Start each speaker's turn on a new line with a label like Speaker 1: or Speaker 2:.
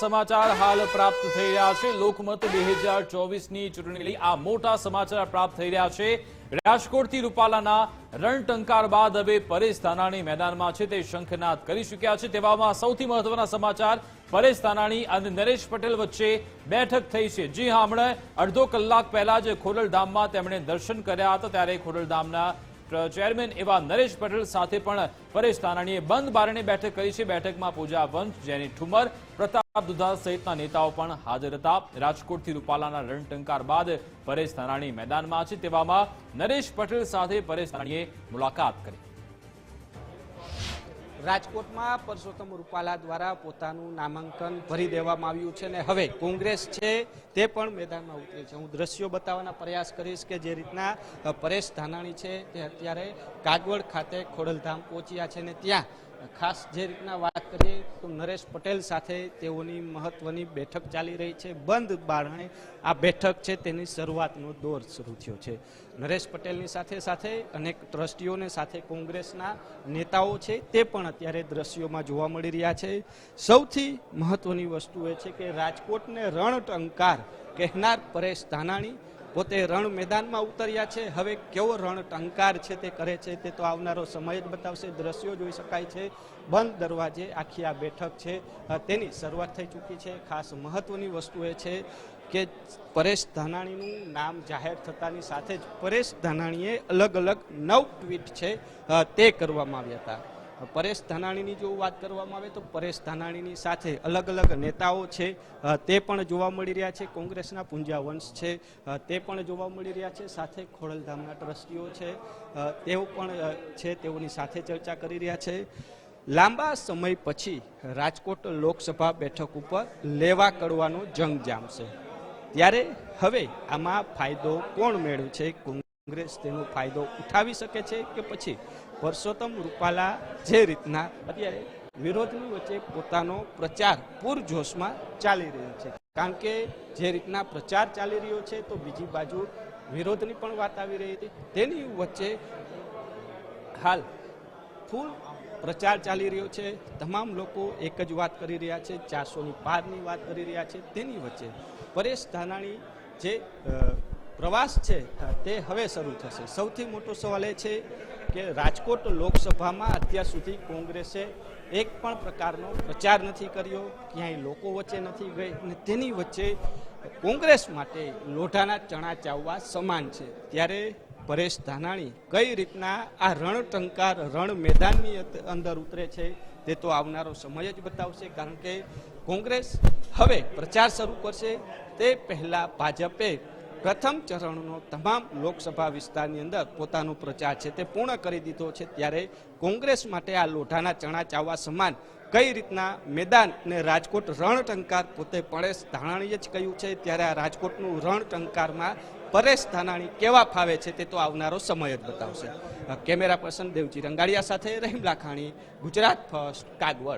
Speaker 1: સમાચાર હાલ પ્રાપ્ત થઈ રહ્યા છે. લોકમત બે હજાર ચોવીસની ચૂંટણીની આ મોટા સમાચાર પ્રાપ્ત થઈ રહ્યા છે. રાજકોટથી રૂપાલાના રણટંકાર બાદ હવે પરેશ ધાનાણી મેદાનમાં છે. તે શંખનાદ કરી ચૂક્યા છે. તેવામાં સૌથી મહત્વના સમાચાર પરેશ ધાનાણી અને નરેશ પટેલ વચ્ચે બેઠક થઈ છે. જી હા, હમણાં અડધો કલાક પહેલા જ ખોડલધામમાં તેમણે દર્શન કર્યા હતા. ત્યારે ખોડલધામના ચેરમેન એવા નરેશ પટેલ સાથે પણ પરેશ ધાનાણીએ બંધ બારણે બેઠક કરી છે. બેઠકમાં પૂજા વંશ, જેની ઠુમર, પ્રતાપ દુધા સહિતના નેતાઓ પણ હાજર હતા. રાજકોટથી રૂપાલાના રણટંકાર બાદ પરેશ ધાનાણી મેદાનમાં છે. તેવામાં નરેશ પટેલ સાથે પરેશ ધાનાણીએ મુલાકાત કરી.
Speaker 2: રાજકોટમાં પરસોત્તમ રૂપાલા દ્વારા પોતાનું નામાંકન ભરી દેવામાં આવ્યું છે અને હવે કોંગ્રેસ છે તે પણ મેદાનમાં ઉતરી છે. હું દ્રશ્યો બતાવવાના પ્રયાસ કરીશ કે જે રીતના પરેશ ધાનાણી છે તે અત્યારે કાગવડ ખાતે ખોડલધામ પહોંચ્યા છે અને ત્યાં ખાસ જે રીતના વાત કરીએ તો નરેશ પટેલ સાથે તેઓની મહત્વની બેઠક ચાલી રહી છે. બંધ બારણે આ બેઠક છે તેની શરૂઆતનો દોર શરૂ થયો છે. નરેશ પટેલની સાથે સાથે અનેક ટ્રસ્ટીઓને સાથે કોંગ્રેસના નેતાઓ છે તે પણ અત્યારે દ્રશ્યોમાં જોવા મળી રહ્યા છે. સૌથી મહત્વની વસ્તુ એ છે કે રાજકોટને રણટંકાર કહેનાર પરેશ ધાનાણી પોતે રણ મેદાનમાં ઉતર્યા છે. હવે કેવો રણ ટંકાર છે તે કરે છે તે તો આવનારો સમય જ બતાવશે. દ્રશ્યો જોઈ શકાય છે. બંધ દરવાજે આખી આ બેઠક છે. તેની શરૂઆત થઈ ચૂકી છે. ખાસ મહત્વની વસ્તુ એ છે કે પરેશ ધાનાણીનું નામ જાહેર થતાની સાથે જ પરેશ ધાનાણીએ અલગ અલગ નવ ટ્વીટ છે. તે કરવામાં આવ્યા હતા. પરેશ ધાનાણીની જો વાત કરવામાં આવે તો પરેશ ધાનાણીની સાથે અલગ અલગ નેતાઓ છે. તે પણ જોવા મળી રહ્યા છે. કોંગ્રેસના પૂંજાવંશ છે. તે પણ જોવા મળી રહ્યા છે. સાથે ખોડલધામના ટ્રસ્ટીઓ છે. તેઓ પણ છે. તેઓની સાથે ચર્ચા કરી રહ્યા છે. લાંબા સમય પછી રાજકોટ લોકસભા બેઠક ઉપર લેવા કડવાનો જંગ જામશે. ત્યારે હવે આમાં ફાયદો કોણ મેળવશે? કોંગ્રેસ તેનો ફાયદો ઉઠાવી શકે છે કે પછી પરસોત્તમ રૂપાલા જે રીતના અત્યારે વિરોધની વચ્ચે પોતાનો પ્રચાર પૂરજોશમાં ચાલી રહ્યો છે. કારણ કે જે રીતના પ્રચાર ચાલી રહ્યો છે તો બીજી બાજુ વિરોધની પણ વાત આવી રહી હતી. તેની વચ્ચે હાલ ફૂલ પ્રચાર ચાલી રહ્યો છે. તમામ લોકો એક જ વાત કરી રહ્યા છે. ચારસોની પારની વાત કરી રહ્યા છે. તેની વચ્ચે પરેશ ધાનાણી જે પ્રવાસ છે, તે હવે શરૂ થશે. સૌથી મોટો સવાલ એ છે કે રાજકોટ લોકસભામાં અત્યાર સુધી કોંગ્રેસે એક પણ પ્રકારનો પ્રચાર નથી કર્યો, ક્યાંય લોકો વચ્ચે નથી ગઈ અને તેની વચ્ચે કોંગ્રેસ માટે લોઢાના ચણા ચાવવા સમાન છે. ત્યારે પરેશ ધાનાણી કઈ રીતના આ રણટંકાર, રણ મેદાનની અંદર ઉતરે છે, તે તો આવનારો સમય જ બતાવશે, કારણ કે કોંગ્રેસ હવે પ્રચાર શરૂ કરશે. તે પહેલાં ભાજપે પ્રથમ ચરણનો તમામ લોકસભા વિસ્તારની અંદર પોતાનો પ્રચાર છે તે પૂર્ણ કરી દીધો છે. ત્યારે કોંગ્રેસ માટે આ લોઢાના ચણા ચાવવા સમાન કઈ રીતના મેદાન ને રાજકોટ રણટંકાર પોતે પરેશ ધાનાણીએ જ કહ્યું છે. ત્યારે આ રાજકોટનું રણટંકારમાં પરેશ ધાનાણી કેવા ફાવે છે તે તો આવનારો સમય જ બતાવશે. કેમેરા પર્સન દેવજી રંગાડિયા સાથે રહીમ લાખાણી, ગુજરાત ફર્સ્ટ, કાગવડ.